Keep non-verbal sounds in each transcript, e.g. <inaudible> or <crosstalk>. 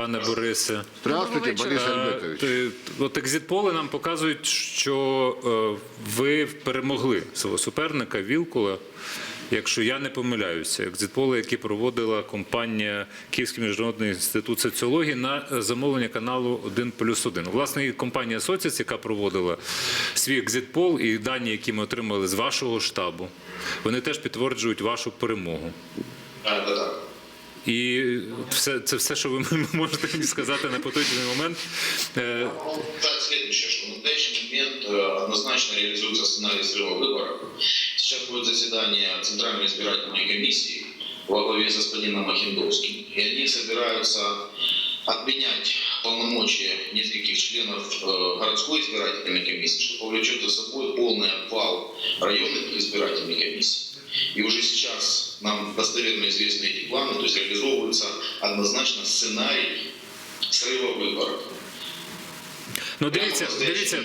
пане Борисе. Здравствуйте, Борис Е, Альбертович. От екзитполи нам показують, що е, ви перемогли свого суперника Вілкула. Якщо я не помиляюся, екзитполи, які проводила компанія Київський міжнародний інститут соціології на е, замовлення каналу 1 плюс 1. Власне, і компанія Соціс, яка проводила свій екзитпол і дані, які ми отримали з вашого штабу, вони теж підтверджують вашу перемогу. Да, так. І все це все, що ви <laughs> можете мені сказати на поточний момент. Ну, так, следующее, что на настоящий момент однозначно реализуется сценарий срыва выборов. Сейчас будет заседание Центральной избирательной комиссии во главе с господином Ахиндовским. И они собираются отменять полномочия нескольких членов э, городской избирательной комиссии, что повлечет за собой полный обвал районных избирательных комиссий. И уже сейчас нам достоверно известны эти планы, то есть реализовывается однозначно сценарий срыва выборов. ну дивіться, дивіться,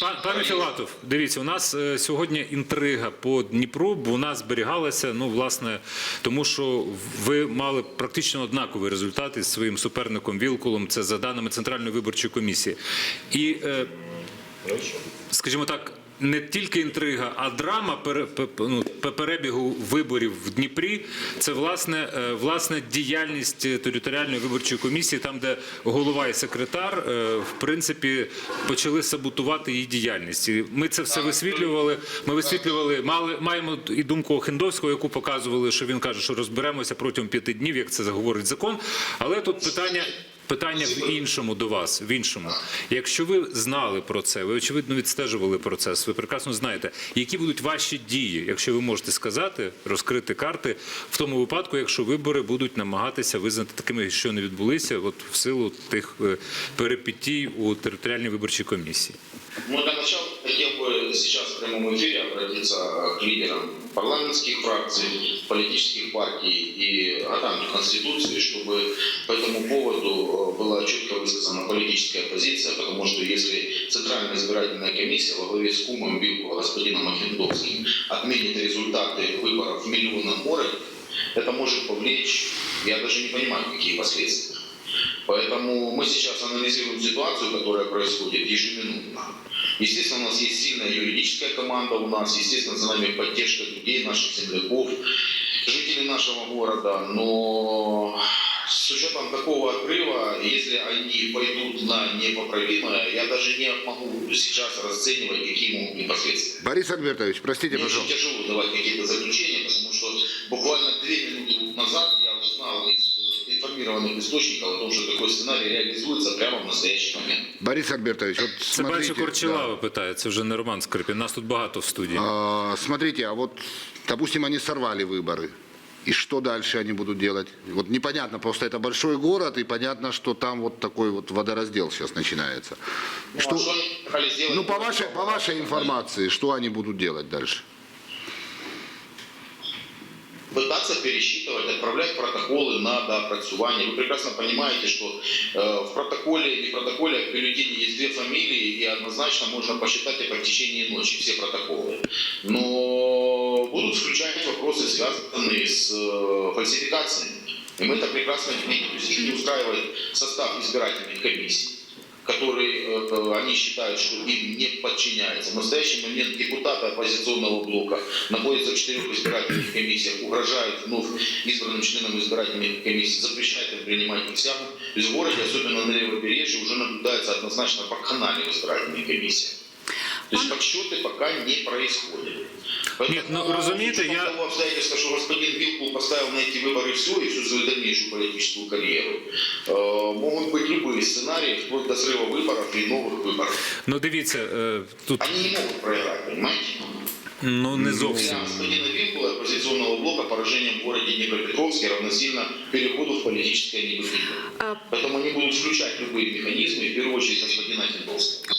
Пан- Пане Філатов, дивіться, у нас е, сьогодні інтрига по Дніпру, бо у нас зберігалася, ну власне, тому що ви мали практично однакові результати з своїм суперником Вілкулом. Це за даними Центральної виборчої комісії. І, е, скажімо так. не тільки інтрига, а драма ну, перебігу виборів в Дніпрі це власне, е, власне діяльність територіальної виборчої комісії, там, де голова і секретар е, в принципі почали саботувати її діяльність. І Ми це все висвітлювали. Ми висвітлювали, мали маємо і думку Охендовського, яку показували, що він каже, що розберемося протягом п'яти днів, як це заговорить закон. Але тут питання. Питання в іншому до вас, в іншому. Якщо ви знали про це, ви очевидно відстежували процес, ви прекрасно знаєте, які будуть ваші дії, якщо ви можете сказати, розкрити карти в тому випадку, якщо вибори будуть намагатися визнати такими, що не відбулися, от в силу тих е, перипетій у територіальній виборчій комісії. Ну, для начала хотел бы сейчас в прямом эфире обратиться к лидерам парламентских фракций, политических партий и гаранту Конституции, чтобы по этому поводу э, была четко высказана политическая позиция, потому что если Центральная избирательная комиссия во главе с Кумом Вилкова господином Ахендовским отменит результаты выборов в миллионном городе, это может повлечь, я даже не понимаю, какие последствия. Поэтому мы сейчас анализируем ситуацию, которая происходит ежеминутно. Естественно, у нас есть сильная юридическая команда у нас, естественно, за нами поддержка людей, наших земляков, жителей нашего города, но с учетом такого отрыва, если они пойдут на непоправимое, я даже не могу сейчас расценивать, какие могут быть последствия. Борис Альбертович, простите, Мне очень пожалуйста. тяжело давать какие-то заключения, потому что буквально две минуты назад я узнал из э, информированных источников о том, что такой сценарий реализуется прямо в настоящий момент. Борис Альбертович, вот Це бачу смотрите. Корчелава питає, це вже не Роман Скрипін. Нас тут багато в студії. А, смотрите, а вот, допустим, они сорвали выборы. И что дальше они будут делать? Вот непонятно, просто это большой город, и понятно, что там вот такой вот водораздел сейчас начинается. Ну, Что- а что они ну, по вашей, по вашей информации, что они будут делать дальше? пытаться пересчитывать, отправлять протоколы на доопрацювание. Вы прекрасно понимаете, что э, в протоколе, не в протоколе, а в бюллетене есть две фамилии, и однозначно можно посчитать это в течение ночи, все протоколы. Но будут включать вопросы, связанные с э, фальсификациями. И мы это прекрасно видим. То есть их не устраивает состав избирательных комиссий который э, э, они считают, что им не подчиняется. В настоящий момент депутаты оппозиционного блока находятся в четырех избирательных комиссиях, угрожают вновь избранным членам избирательных комиссий, запрещают им принимать присягу. То есть в городе, особенно на левобережье, уже наблюдается однозначно вакханалия в избирательной комиссии. То есть подсчеты пока не происходят. Нет, ну, разумеете, с учетом я- того обстоятельства, что господин Вилкул поставил на эти выборы все и всю свою дальнейшую политическую карьеру, э, могут быть любые сценарии, вплоть до срыва выборов и новых выборов. Ну дивіться, е, тут Они не могут проиграть, понимаете? ну не зовсім. Для господина Вилкула оппозиционного блока поражением в городе Днепропетровске равносильно переходу в политическое небытие. А, Поэтому они будут включать любые механизмы, в первую очередь господина Хиндовского.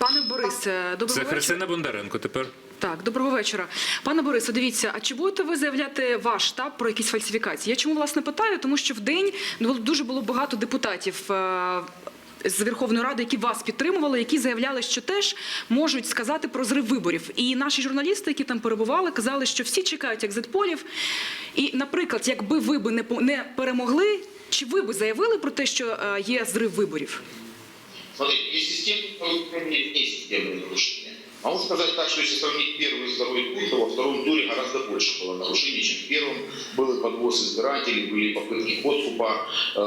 Пане Борисе, Це доброго вечора. Христина Бондаренко тепер. Так, доброго вечора. Пане Борисе, дивіться, а чи будете ви заявляти ваш штаб про якісь фальсифікації? Я чому власне питаю? Тому що в день дуже було багато депутатів. е, з Верховної Ради, які вас підтримували, які заявляли, що теж можуть сказати про зрив виборів. І наші журналісти, які там перебували, казали, що всі чекають екзитполів. І, наприклад, якби ви би не перемогли, чи ви би заявили про те, що е, є зрив виборів? Смотрите, есть системные нарушения, есть системные нарушения. Могу сказать так, что если сравнить первый и второй тур, то во втором туре гораздо больше было нарушений, чем в первом. Был и подвоз избирателей, были попытки подкупа, э,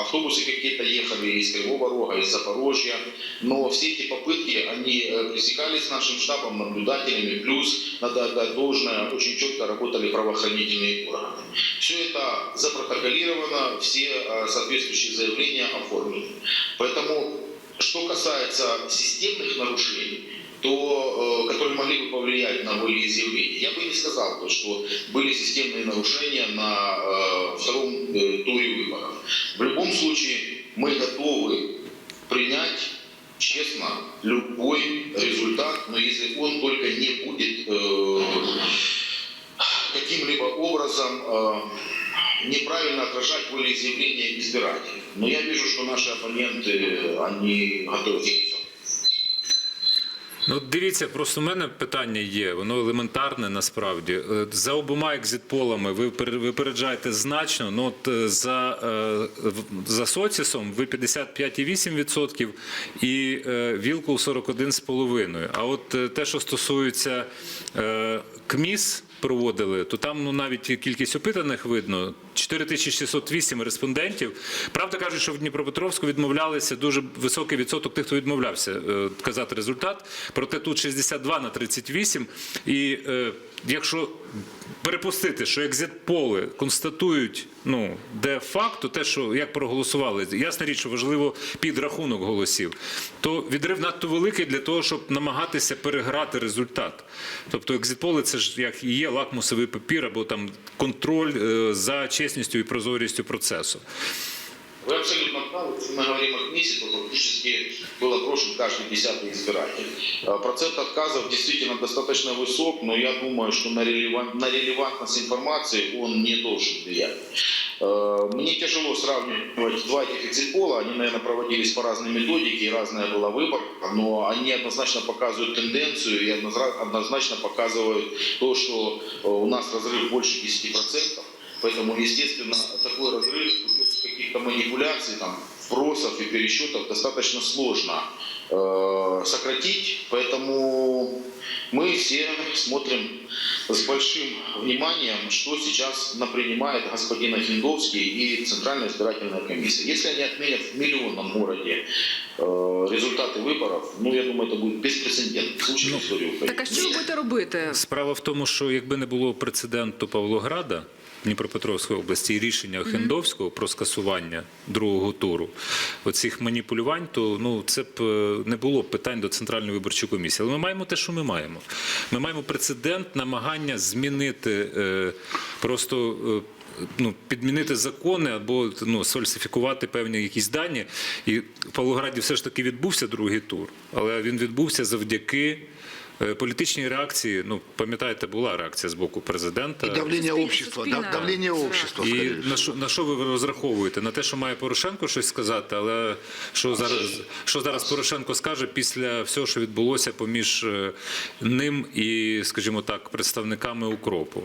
автобусы какие-то ехали из Кривого Рога, из Запорожья. Но все эти попытки, они э, пресекались нашим штабом, наблюдателями, плюс, надо отдать должное, очень четко работали правоохранительные органы. Все это запротоколировано, все э, соответствующие заявления оформлены. Поэтому, что касается системных нарушений, то, э, которые могли бы повлиять на волеизъявление, я бы не сказал, то, что были системные нарушения на э, втором э, туре выборов. В любом случае, мы готовы принять честно любой результат, но если он только не будет каким-либо образом неправильно отражать волеизъявление избирателей. Но я вижу, что наши оппоненты, они готовы. Ну, дивіться, просто в мене питання є, воно елементарне насправді. Е, За обома екзитполами ви пер- випереджаєте значно. Ну, от е, за, е, за соцісом ви 55,8% і Вілкул 41,5%. А от те, що стосується КМІС, проводили, то там ну навіть кількість опитаних видно 4608 респондентів. Правда кажуть, що в Дніпропетровську відмовлялися дуже високий відсоток тих, хто відмовлявся е, казати результат. Проте тут 62 на 38. І е, якщо перепустити, що екзитполи констатують ну де-факто те, що як проголосували, ясна річ, що важливо підрахунок голосів, то відрив надто великий для того, щоб намагатися переграти результат. Тобто екзитполи це ж як і є лакмусовий папір або там контроль е, за чесністю і прозорістю процесу. Вы абсолютно правы. Если мы говорим о КНИСе, то фактически был опрошен каждый десятый избиратель. Э, Процент отказов действительно достаточно высок, но я думаю, что на, релеван- на релевантность информации он не должен влиять. Э, Мне тяжело сравнивать два этих экзитпола. Они, наверное, проводились по разной методике, и разная была выборка, но они однозначно показывают тенденцию и однозра- однозначно показывают то, что э, у нас разрыв больше 10%. Поэтому, естественно, такой разрыв путем каких-то манипуляций, там, вбросов и пересчетов достаточно сложно э, сократить. Поэтому мы все смотрим с большим вниманием, что сейчас напринимает господин Ахиндовский и Центральная избирательная комиссия. Если они отменят в миллионном городе э, результаты выборов, ну, я думаю, это будет беспрецедентный случай в истории Украины. Так а що ви будете робити? Справа в тому, що якби не було прецеденту Павлограда. Дніпропетровської області і рішення Охендовського про скасування другого туру оцих маніпулювань, то ну це б е, не було б питань до центральної виборчої комісії. Але ми маємо те, що ми маємо. Ми маємо прецедент намагання змінити е, просто. е, Ну, підмінити закони або ну, сфальсифікувати певні якісь дані. І в Павлограді все ж таки відбувся другий тур, але він відбувся завдяки е, політичній реакції. Ну, пам'ятаєте, була реакція з боку президента. И давление общества, да- давление Да. общества, І на що на що ви розраховуєте? На те, що має Порошенко щось сказати, але що зараз що зараз Порошенко скаже після всього, що відбулося поміж е, ним і, скажімо так, представниками укропу?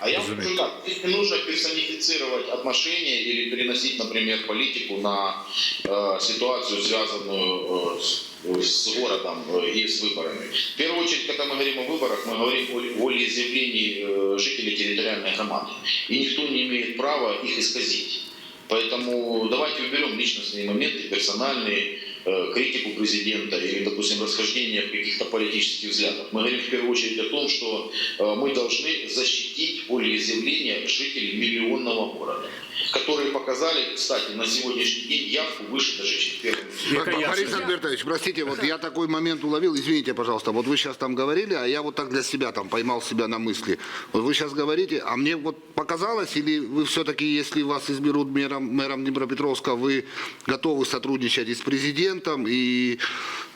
А я скажу так, не нужно персонифицировать отношения или переносить, например, политику на э, ситуацию, связанную э, с, с городом э, и с выборами. В первую очередь, когда мы говорим о выборах, мы говорим о волеизъявлении э, жителей территориальной громады. И никто не имеет права их исказить. Поэтому давайте уберем личностные моменты, персональные, э, критику президента или, допустим, расхождение в каких-то политических взглядах. Мы говорим в первую очередь о том, что э, мы должны защитить волеизъявление жителей миллионного города, которые показали, кстати, на сегодняшний день явку выше даже, чем. Яка Борис? Альбертович, простите, вот я такой момент уловил, извините, пожалуйста, вот вы сейчас там говорили, а я вот так для себя там поймал себя на мысли. Вот вы сейчас говорите, а мне вот показалось, или вы все-таки, если вас изберут мэром, мэром Днепропетровска, вы готовы сотрудничать и с президентом, и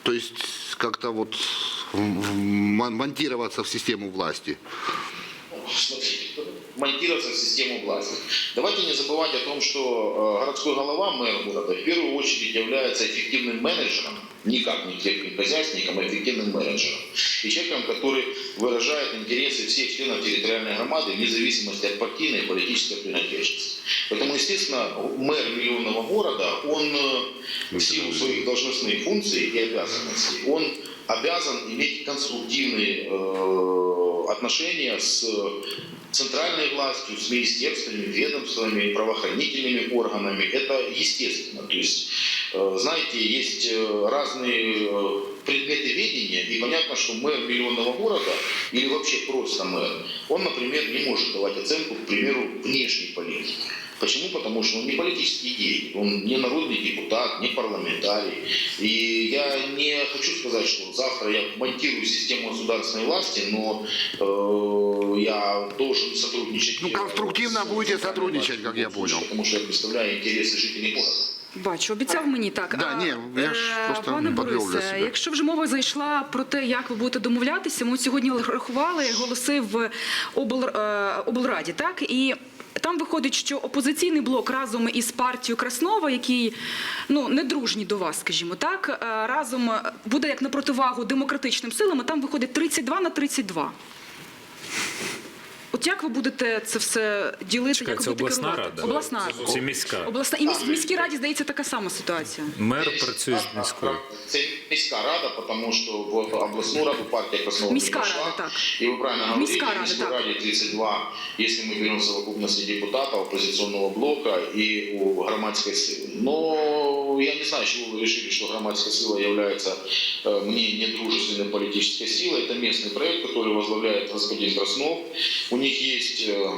то есть как-то вот монтироваться в систему власти? Смотрите, монтироваться в систему власти. Давайте не забывать о том, что э, городской голова, мэр города, в первую очередь является эффективным менеджером, никак не крепким хозяйственником, а эффективным менеджером. И человеком, который выражает интересы всех членов территориальной громады вне зависимости от партийной и политической принадлежности. Поэтому, естественно, мэр миллионного города, он э, в силу своих должностных функций и обязанностей, он обязан иметь конструктивные э, отношения с центральной властью, с министерствами, ведомствами, правоохранительными органами. Это естественно. То есть, э, знаете, есть э, разные э, предметы ведения, и понятно, что мэр миллионного города или вообще просто мэр, он, например, не может давать оценку, к примеру, внешней политики. Почему? Потому что он не политический деятель, он не народный депутат, не парламентарий. И я не хочу сказать, что завтра я монтирую систему государственной власти, но э, я должен сотрудничать. Ну, конструктивно с будете центральной сотрудничать, властью, как я понял. Потому что я представляю интересы жителей города. Бачу, обіцяв мені так. Да, А, ні, я ж е, просто пане підвів для Борисе, себе. якщо вже мова зайшла про те, як ви будете домовлятися, ми сьогодні рахували голоси в обл, е, облраді, так і. Там виходить, що опозиційний блок разом із партією Краснова, який ну не дружні до вас, скажімо так, е, разом буде як на противагу демократичним силам. а Там виходить 32 на 32. От як ви будете це все ділити? Чекай, як це будете обласна керувати? рада? Обласна Чи міська? обласна і в міській раді здається така сама ситуація. Мер працює з міською. Це міська рада, тому що в обласну раду партія Краснова Міська не пошла. рада, так. И вы правильно говорите, Міська в рада, міській так. раді 32, если мы берем совокупности депутатов оппозиционного блока и у громадской силы. Но я не знаю, с чего вы решили, что громадская сила является э, мне недружественной политической силой. Это местный проект, который возглавляет господин Краснов. У них есть э,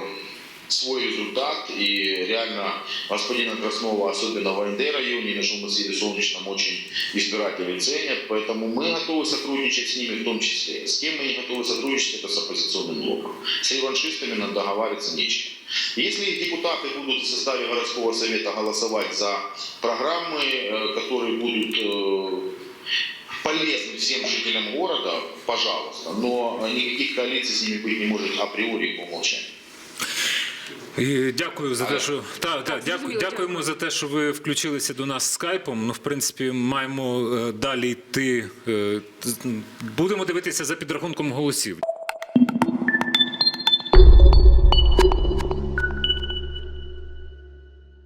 свой результат, и реально господина Краснова, особенно в АНД районе, на Жумасиле Солнечном, очень избиратели ценят, поэтому мы готовы сотрудничать с ними в том числе. С кем мы не готовы сотрудничать, это с оппозиционным блоком. С реваншистами нам договариваться нечем. Если депутаты будут в составе городского совета голосовать за программы, э, которые будут э, полезны всем жителям города, пожалуйста, но никаких коалиций с ними быть не может априори по умолчанию. І дякую за те, що та, та, дякую, дякуємо за те, що ви включилися до нас скайпом. Ну, в принципі, маємо е, далі йти. е, Будемо дивитися за підрахунком голосів.